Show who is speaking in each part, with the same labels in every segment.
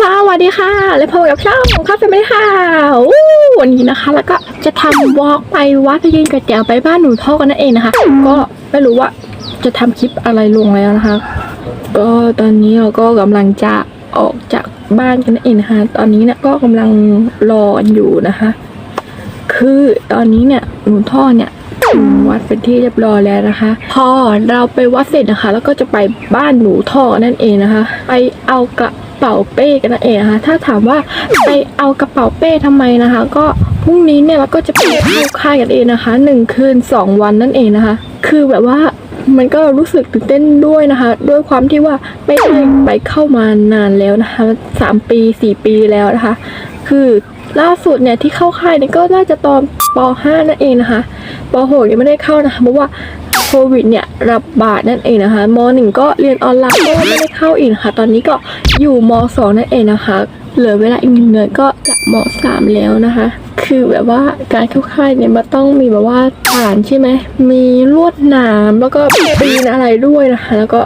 Speaker 1: สวัสดีค่ะ และพบกับช่องข้าวแฟมิลี่ค่ะวันนี้นะคะ แล้วก็จะทำวอล์กไปวัดไปยืนก๋วยเตี๋ยวไปบ้านหนูท่อกันนั่นเองนะคะ ก็ไม่รู้ว่าจะทำคลิปอะไรลงแล้วนะคะ ก็ตอนนี้เราก็กำลังจะออกจากบ้านกันนั่นเองนะคะ ตอนนี้เนี่ยก็กำลังรอกันอยู่นะคะ คือตอนนี้เนี่ยหนูท่อเนี่ยวัดเป็นที่เรียบร้อยแล้วนะคะ พอเราไปวัดเสร็จนะคะ แล้วก็จะไปบ้านหนูท่อนั่นเองนะคะ ไปเอากระ เป๋าเป้กันนั่นเองนะคะถ้าถามว่าไปเอากระเป๋าเป้ทำไมนะคะ ก็พรุ่งนี้เนี่ยเราก็จะไปเข้าค่ายกันเองนะคะหนึ่งคืนสองวันนั่นเองนะคะ คือแบบว่ามันก็รู้สึกตื่นเต้นด้วยนะคะ ด้วยความที่ว่าไม่ได้ไปเข้ามานานแล้วนะคะสามปีสี่ปีแล้วนะคะ คือล่าสุดเนี่ยที่เข้าค่ายเนี่ยก็น่าจะตอนป .5 นั่นเองนะคะป .6 ยังไม่ได้เข้านะคะเพราะว่า ควิดเนี่ยระบาดนั่นเองนะคะม .1 ก็เรียนออนไลน์ก็ไม่ได้เข้าอีกนะคะตอนนี้ก็อยู่ม .2 นั่นเองนะคะ เหลือเวลาอีกหนึ่งเดือนก็จะม .3 แล้วนะคะ คือแบบว่าการเข้าค่ายเนี่ยมันต้องมีแบบว่าฐานใช่ไหมมีลวดหนามแล้วก็ปีนอะไรด้วยนะคะ แล้วก็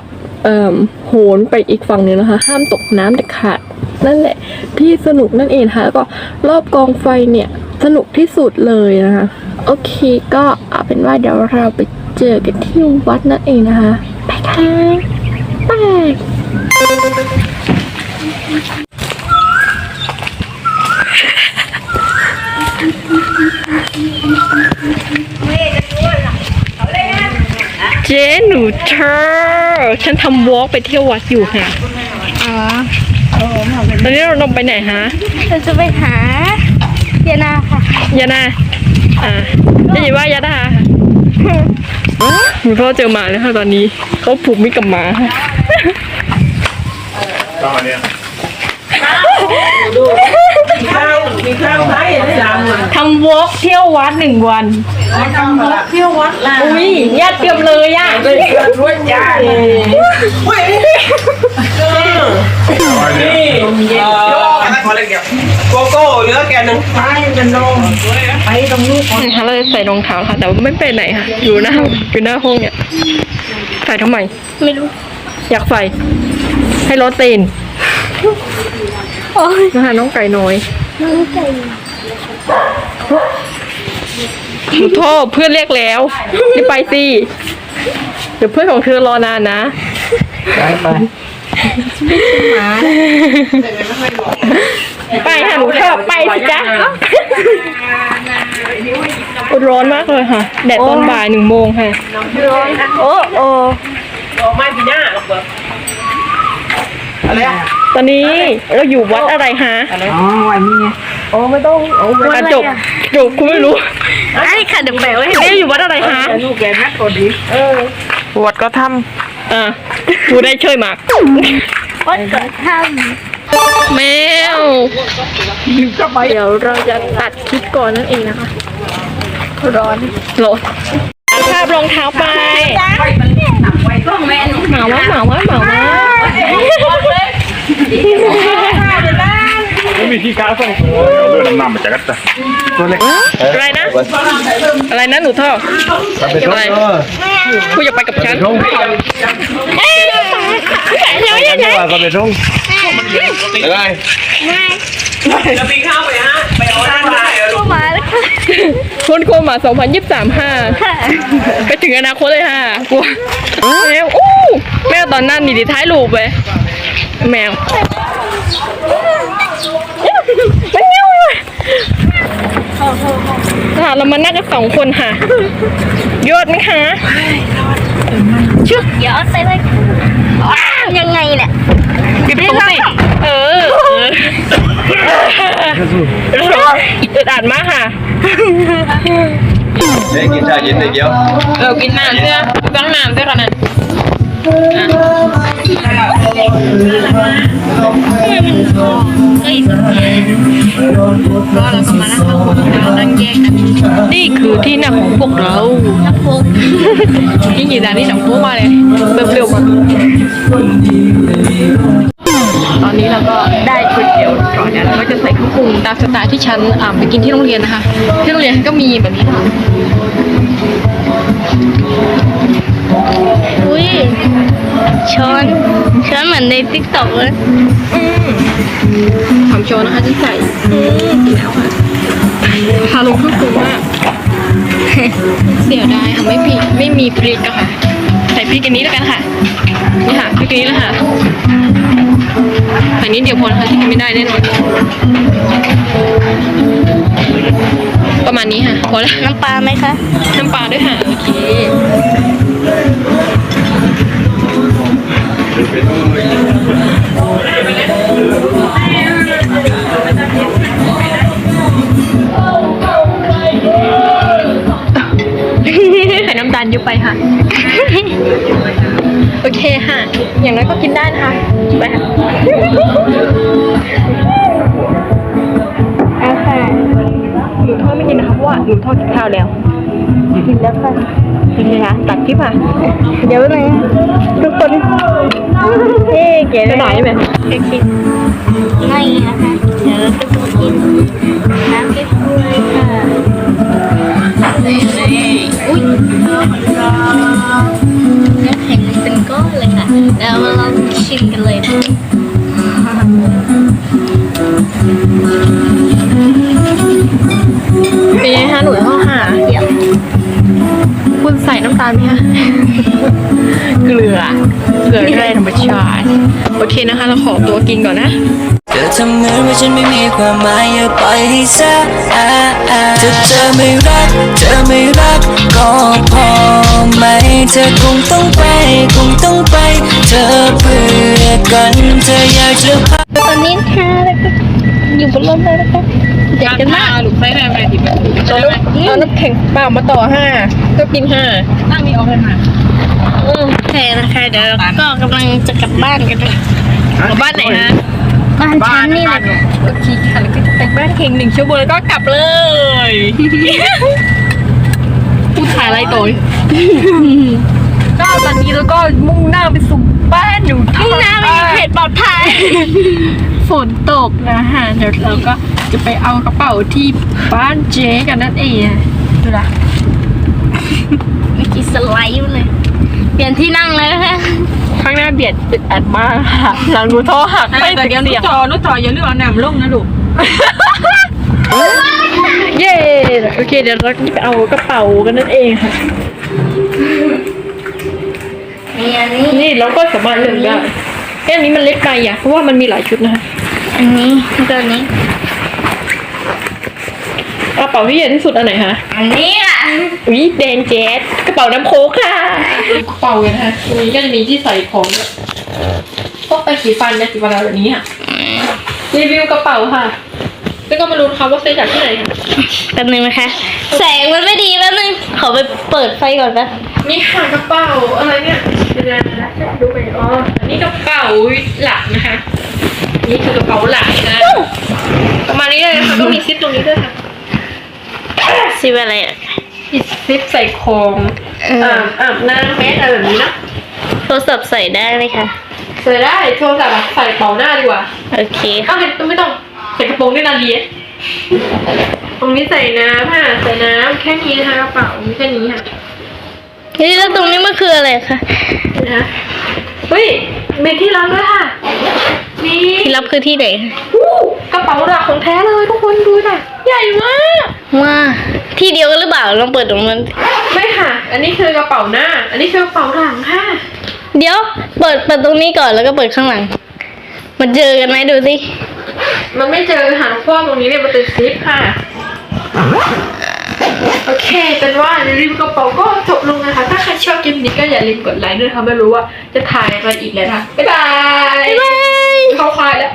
Speaker 1: เอ่อโหนไปอีกฝั่งหนึ่งนะคะ ห้ามตกน้ำเด็ดขาดนั่นแหละที่สนุกนั่นเองค่ะแล้วก็รอบกองไฟเนี่ยสนุกที่สุดเลยนะคะ โอเคก็เอาเป็นว่าเดี๋ยวเราไป เจอกันที่วัดนั่นเองนะคะ ไปค่ะไปเจ๊หนูเธอฉันทำวอล์กไปเที่ยววัดอยู่ค่ะ
Speaker 2: อ๋อ
Speaker 1: ตอนนี้เราลงไปไหนฮะ
Speaker 2: เราจะไปหาเยนาค่ะ
Speaker 1: ยานาอ่าได้ยินว่ายาดา คุณพ่อเจอหมาแล้วค่ะตอนนี้ เขาผูกมิตรกับหมาค่ะ
Speaker 3: มีข้าวไทยได้ดังอะ
Speaker 1: ทำวอล์กเที่ยววัดหนึ่งวัน
Speaker 3: ทำมาเที่ยววัดละ
Speaker 1: อุ้ยญาติเตรียมเลยอะ
Speaker 3: ได้เกิดรวยจ้าเว้ยนี่เอ่อ พอเลยเก็บโกโก้เหลือแกนึงไปกันลงไปตรงนู้น
Speaker 1: นะคะเราจะใส่รองเท้าค่ะ แต่ว่าไม่ไปไหนค่ะ อยู่หน้าอยู่หน้าห้องเนี่ยใส่ทำไม
Speaker 2: ไม่รู้
Speaker 1: อยากใส่ ให้รถตีน
Speaker 2: โอ้ย
Speaker 1: นะคะน้องไก่น้อย
Speaker 2: น้องไก่
Speaker 1: หนูโทษเพื่อนเรียกแล้วรีบไปสิ เดี๋ยวเพื่อนของเธอรอนานนะ
Speaker 3: ไปไป
Speaker 1: ไปค่ะหนูชอบไปสิจ๊ะร้อนมากเลยค่ะ แดดตอนบ่ายหนึ่งโมงค่ะ
Speaker 2: โอ้โอ้
Speaker 3: ออกมาปีหน้าหรอกเบอร์อะไรอะ
Speaker 1: ตอนนี้เราอยู่วัดอะไรฮะ
Speaker 3: อ๋อวันนี้ไงโอ้ไม่ต้องโอ้
Speaker 1: อะจบจบคุณไม่รู้
Speaker 2: ไอ้ค่ะเดี๋ยวแปลไว้ให้
Speaker 1: นี่อยู่วัดอะไรฮะ
Speaker 3: ลูกแกนักกว่าดีเออวัดก็ท
Speaker 1: อะกูได้ช่วยมาก
Speaker 2: วัดเกิดถ้
Speaker 1: แมวำ
Speaker 3: ก็ไป
Speaker 1: เดี๋ยวเราจะตัดคลิปก่อนนั่นเองนะคะ
Speaker 2: ร้อน
Speaker 1: โหลดภาพรองเท้าไป
Speaker 2: ต้องแม่น
Speaker 1: หมาวะหมาวะหมาวะ
Speaker 4: ไม่มีที่การส่งเรือดำน้ำมาจากกันจ้ะตัวเล็ก
Speaker 1: อะไรนะ อะไรนะหนูท่อ
Speaker 4: เป็นช่องเออ
Speaker 1: กูอยากไปกับฉัน
Speaker 4: ช่อง
Speaker 1: เดี๋ยวเดี๋ยวเดี๋ยว
Speaker 4: ก็เป็นช่องอะไร
Speaker 3: จะปีข้าวไปฮะไปเอาด้านไหนลูก
Speaker 2: มาแล้วค่ะ
Speaker 1: คนโกมา2023ค่ะไปถึงอนาคตเลยค่ะกลัวแมวอู้แมวตอนนั้นนี่ดิท้ายรูปไปแมวมันเงี้ยวเลยค่ะเรา มานั่งกันสองคนค่ะ ยอดไหมคะ
Speaker 2: ชุดย้อนไปเลยว้าวยังไงเนี่ย
Speaker 1: ปิดประตูสิเออเอออึดอัดมากค่ะ
Speaker 4: ได้กินชาเย็นได้เดียว
Speaker 1: เรากิ นี่คือที่นั่งของพวกเรายิ่งกี่ดานนี่หนังพวกมาเลยเร็วๆมาตอนนี้เราก็ได้ก๋วยเตี๋ยวก่อนเนี่ยเราก็จะใส่เครื่องปรุงตามสไตล์ที่ฉันอ่าไปกินที่โรงเรียนนะคะ ที่โรงเรียนก็มีแบบนี้ค่ะ
Speaker 2: ช้อนช้อนเหมือนในติ๊กต็อกเลย
Speaker 1: อืมหอมโชว์นะคะที่ใส่เอ๊ะกินแล้วค่ะฮาลงเครื่องปรุงมากเสียดายค่ะไม่พริกไม่มีพริกอะค่ะ ใส่พริกอันนี้แล้วกันค่ะ นี่ค่ะพริกอันนี้แล้วค่ะใส่นิดเดียวพอนะคะที่กินไม่ได้แน่นอน ประมาณนี้ค่ะ พอแล้ว
Speaker 2: น้ำปลาไหมคะ
Speaker 1: น้ำปลาด้วยค่ะ โอเค ใส่น้ำตาลเยอะไปค่ะ โอเคค่ะ อย่างน้อยก็กินได้นะคะไปค่ะเอาค่ะหนูทอดไม่กินนะคะเพราะว่าหนูทอดกินข้าวแล้ว กินแล้วค่ะกินเลยค่ะตัดคลิปค่ะเดี๋ยวนะทุกคนเฮ้เก๋เลยหน่อยไหมโอเค
Speaker 2: ไม่นะคะเดี๋ยวเราจะมากินน้ำเก๊กฮวยค่ะ
Speaker 1: ใส่น้ำตาลไหมคะเกลือ เกลือแร่ธรรมชาติ โอเคนะคะ เราขอตัวกินก่อนนะ
Speaker 5: เธอทำเหมือนว่าฉันไม่มีความหมายอย่าปล่อยให้ซะอ่าอ่าถ้าเธอไม่รัก เธอไม่รักก็พอไหม เธอคงต้องไป คงต้องไป เธอเพื่อกัน เธออยากจะพา
Speaker 2: รถเลยนะคะเด็กกันมาก
Speaker 1: ลูกไส้แรงไปดิบเอาน้ำแข็งเปล่ามาต่อห้าก็กินห้าตั้งมีออกเลยค่ะ
Speaker 2: โอเคนะคะเดี๋ยวเราก็กำลังจะกลับบ้านกันนะ
Speaker 1: กลับบ้านไหนฮะ
Speaker 2: บ้านฉันนี่แหละ
Speaker 1: โอเคค่ะแล้วก็จะไปบ้านเข่งหนึ่งชั่วโมงแล้วก็กลับเลยพูดถ่ายอะไรตัวก็ตอนนี้แล้วก็มุ่งหน้าไปสู่บ้านหนู
Speaker 2: มุ่งหน้าไปยังเพจปลอดภัย
Speaker 1: ฝนตกนะฮะเดี๋ยวเราก็จะไปเอากระเป๋าที่บ้านเจ๊กันนั่นเอง ดูละ
Speaker 2: เมื่อกี้สไลด์อยู่เลย เปลี่ยนที่นั่งเลยนะคะ
Speaker 1: ข้างหน้าเบียดอึดอัดมากค่ะหลังดูท่อหักไม่เสียงเสียง
Speaker 3: จอนุจออย่าลืมเอาหนำลงนะลูก
Speaker 1: เย้โอเคเดี๋ยวเราจะไปเอากระเป๋ากันนั่นเองค่ะ
Speaker 2: มีอันนี้
Speaker 1: นี่เราก็สามารถเลือกได้ เอ๊ะอันนี้มันเล็กไปอะเพราะว่ามันมีหลายชุดนะคะ
Speaker 2: อันนี้แล้วก็อันนี้
Speaker 1: กระเป๋าที่ใหญ่ที่สุดอันไหนคะ
Speaker 2: อันนี้อะ
Speaker 1: วิแดงแจ๊สกระเป๋าน้ำโค้กค่ะกระเป๋ากันนะคะตรงนี้ก็จะมีที่ใส่ของด้วยพวกไปสีฟันนะสีฟันอะไรแบบนี้ค่ะรีวิวกระเป๋าค่ะ แล้วก็มารู้นะคะว่าซื้อจากที่ไหนค่ะ
Speaker 2: แป๊บนึงนะคะ แสงมันไม่ดีแป๊บนึง ขอไปเปิดไฟก่อนแป๊บ
Speaker 1: นี่ค่ะกระเป๋าอะไรเนี่ยเดี๋ยวนะจะดูไปอ๋ออันนี้กระเป๋าหลักนะคะ นี่คือกระเป๋าหลักนะประมาณนี้เลยนะคะก็มีซิปตรงนี้ด้วยค่ะ
Speaker 2: ซิอะไรอะ
Speaker 1: มีซิปใส่ของ
Speaker 2: เออ
Speaker 1: อ่าอาบน้ำเมสอะไรแบบนี้นะ
Speaker 2: โทรศัพท์ใส่ได้ไหมคะ
Speaker 1: ใส่ได้โทรศัพท์อะใส่กระเป๋าหน้าดีกว่า
Speaker 2: โอเค
Speaker 1: อ้าวไม่ไม่ต้อง ใส่กระโปรงด้วยนาดีตรงนี้ใส่น้ำค่ะใส่น้ำแค่นี้นะคะกระเป๋ามีแค่นี้ค่ะ
Speaker 2: เฮ้ยแล้วตรงนี้มันคืออะไรคะ
Speaker 1: นะคะเฮ้ยมีที่รับด้วยค่ะนี่
Speaker 2: ที่รับคือที่ไหนคะ
Speaker 1: อู้กระเป๋าหลักของแท้เลยทุกคนดูหน่อยใหญ่มาก
Speaker 2: ว่าที่เดียวกันหรือเปล่าลองเปิดตรงนั้น
Speaker 1: ไม่ค่ะ อันนี้คือกระเป๋าหน้า อันนี้คือกระเป๋าหลังค่ะ
Speaker 2: เดี๋ยว เปิดเปิดตรงนี้ก่อนแล้วก็เปิดข้างหลัง มันเจอกันไหมดูสิ
Speaker 1: มันไม่เจอค่ะเพราะว่าตรงนี้เนี่ยมันเป็นซิปค่ะ โอเคเป็นว่ารีวิวกระเป๋าก็จบลงนะคะ ถ้าใครชอบคลิปนี้ก็อย่าลืมกดไลค์ด้วยนะคะไม่รู้ว่าจะถ่ายอะไรอีกแล้วนะคะบ๊ายบาย
Speaker 2: บ๊ายบาย
Speaker 1: เข้าควายแล้ว